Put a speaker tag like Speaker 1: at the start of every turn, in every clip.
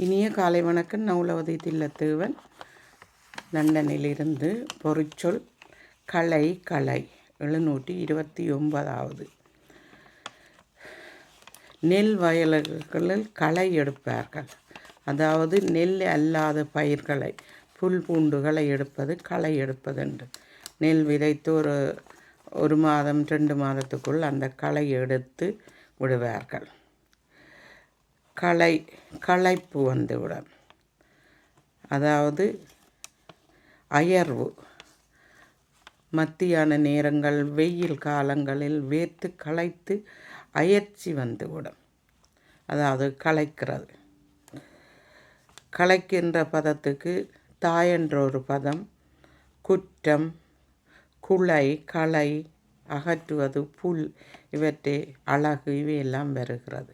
Speaker 1: இனிய காலை வணக்கம். நவுலவதி தில்லத்தேவன். லண்டனிலிருந்து பொறிச்சொல் கலை கலை. எழுநூற்றி இருபத்தி ஒன்பதாவது. நெல் வயல்களில் களை எடுப்பார்கள். அதாவது நெல் அல்லாத பயிர்களை புல் பூண்டுகளை எடுப்பது களை எடுப்பதென்று. நெல் விதைத்து ஒரு ஒரு மாதம் ரெண்டு மாதத்துக்குள் அந்த களை எடுத்து விடுவார்கள். களை களைப்பு வந்துவிடும். அதாவது அயர்வு. மத்தியான நேரங்கள் வெயில் காலங்களில் வேர்த்து களைத்து அயற்சி வந்துவிடும். அதாவது களைக்கிறது களைக்கின்ற பதத்துக்கு தாயென்ற ஒரு பதம் குற்றம் குலை களை அகற்றுவது புல் இவற்றை அழகு இவையெல்லாம் வருகிறது.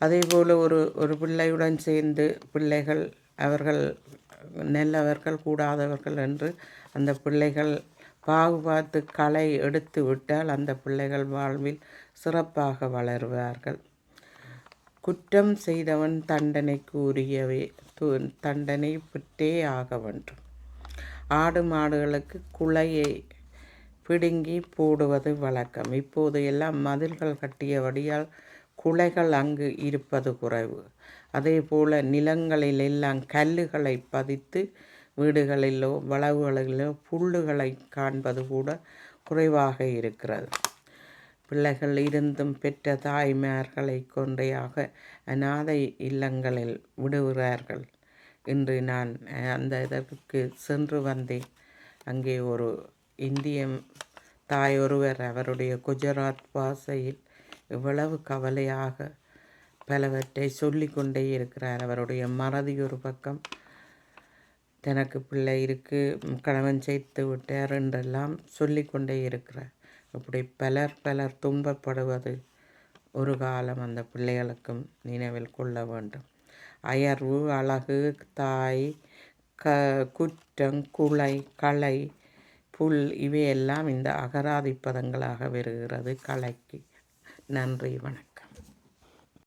Speaker 1: அதே போல் ஒரு ஒரு பிள்ளையுடன் சேர்ந்து பிள்ளைகள் அவர்கள் நல்லவர்கள் கூடாதவர்கள் என்று அந்த பிள்ளைகள் பாகுபாத்து களை எடுத்து விட்டால் அந்த பிள்ளைகள் வாழ்வில் சிறப்பாக வளருவார்கள். குற்றம் செய்தவன் தண்டனைக்கு உரியவே தண்டனை பெற்றே ஆக வேண்டும். ஆடு மாடுகளுக்கு குலையை பிடுங்கி போடுவது வழக்கம். இப்போது எல்லாம் மதில்கள் கட்டியபடியால் குலைகள் அங்கு இருப்பது குறைவு. அதே போல் நிலங்களில் எல்லாம் கல்லுகளை பதித்து வீடுகளிலோ வளவுகளிலோ புல்லுகளை காண்பது கூட குறைவாக இருக்கிறது. பிள்ளைகள் இருந்தும் பெற்ற தாய்மார்களை கொன்றையாக அநாதை இல்லங்களில் விடுகிறார்கள் இன்று நான் அந்த இதற்கு சென்று வந்தேன். அங்கே ஒரு இந்திய தாய் ஒருவர் அவருடைய குஜராத் பாஷையில் இவ்வளவு கவலையாக பலவற்றை சொல்லி கொண்டே இருக்கிறார். அவருடைய மறதி ஒரு பக்கம். தனக்கு பிள்ளை இருக்குது கணவன் சேர்த்து விட்டார் என்றெல்லாம் சொல்லிக்கொண்டே இருக்கிறார். இப்படி பலர் பலர் துன்பப்படுவது ஒரு காலம் அந்த பிள்ளைகளுக்கும் நினைவில் கொள்ள வேண்டும். அயர்வு அழகு தாய் க குற்றம் குலை களை புல் இவையெல்லாம் இந்த அகராதி பதங்களாக வருகிறது கலைக்கு. நன்றி வணக்கம்.